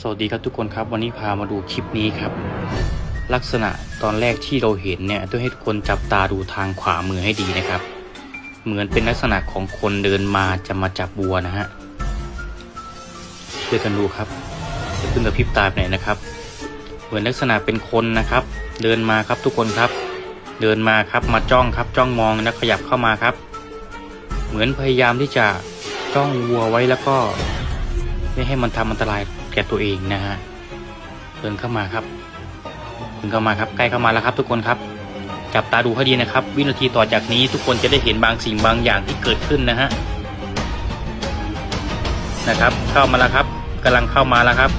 สวัสดีครับทุกคนครับ วันนี้พามาดูคลิปนี้ครับ ลักษณะตอนแรกที่เราเห็นเนี่ยต้องให้ทุกคนจับตาดูทางขวามือให้ดีนะครับ เหมือนเป็นลักษณะของคนเดินมาจะมาจับบัวนะฮะช่วยกันดูครับจะขึ้นกระพริบตาไปไหนนะครับ เหมือนลักษณะเป็นคนนะครับ เดินมาครับทุกคนครับ เดินมาครับมาจ้องครับจ้องมองแล้วขยับเข้ามาครับ เหมือนพยายามที่จะจ้องวัวไว้แล้วก็ไม่ให้มันทำอันตราย แก่ตัวเองนะฮะเดินเข้ามาครับเดินเข้ามาครับใกล้เข้ามาแล้วครับ ทุกคนครับ จับตาดูให้ดีนะครับ วินาทีต่อจากนี้ทุกคนจะได้เห็นบางสิ่งบางอย่างที่เกิดขึ้นนะฮะนะครับ เข้ามาแล้วครับกำลังเข้ามาแล้วครับ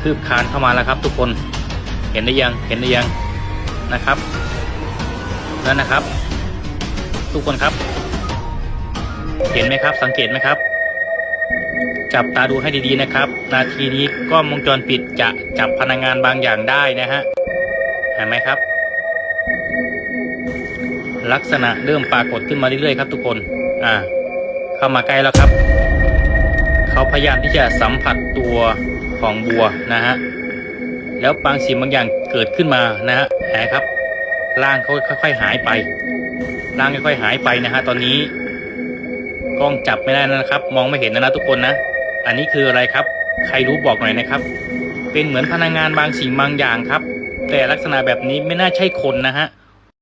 คืบคลานเข้ามาแล้วครับ ทุกคนเห็นได้ยังเห็นได้ยังนะครับนั่นนะครับ ทุกคนครับ เห็นไหมครับ สังเกตไหมครับ จับตาดูให้ดีๆนะครับ นาทีนี้กล้องวงจรปิดจะจับพนักงานบางอย่างได้นะฮะเห็นไหมครับ ลักษณะเริ่มปรากฏขึ้นมาเรื่อยๆครับ ทุกคน อ่า เข้ามาใกล้แล้วครับ เขาพยายามที่จะสัมผัสตัวของบัวนะฮะแล้วบางสิ่งบางอย่างเกิดขึ้นมานะฮะแหมครับ ร่างเขาค่อย ๆ หายไปร่างค่อยๆหายไปนะฮะตอนนี้ กล้องจับไม่ได้นะครับ มองไม่เห็นนะนะทุกคนนะ อันนี้คืออะไรครับ ใครรู้บอกหน่อยนะครับ เป็นเหมือนพนักงานบางสิ่งบางอย่างครับ แต่ลักษณะแบบนี้ไม่น่าใช่คนนะฮะ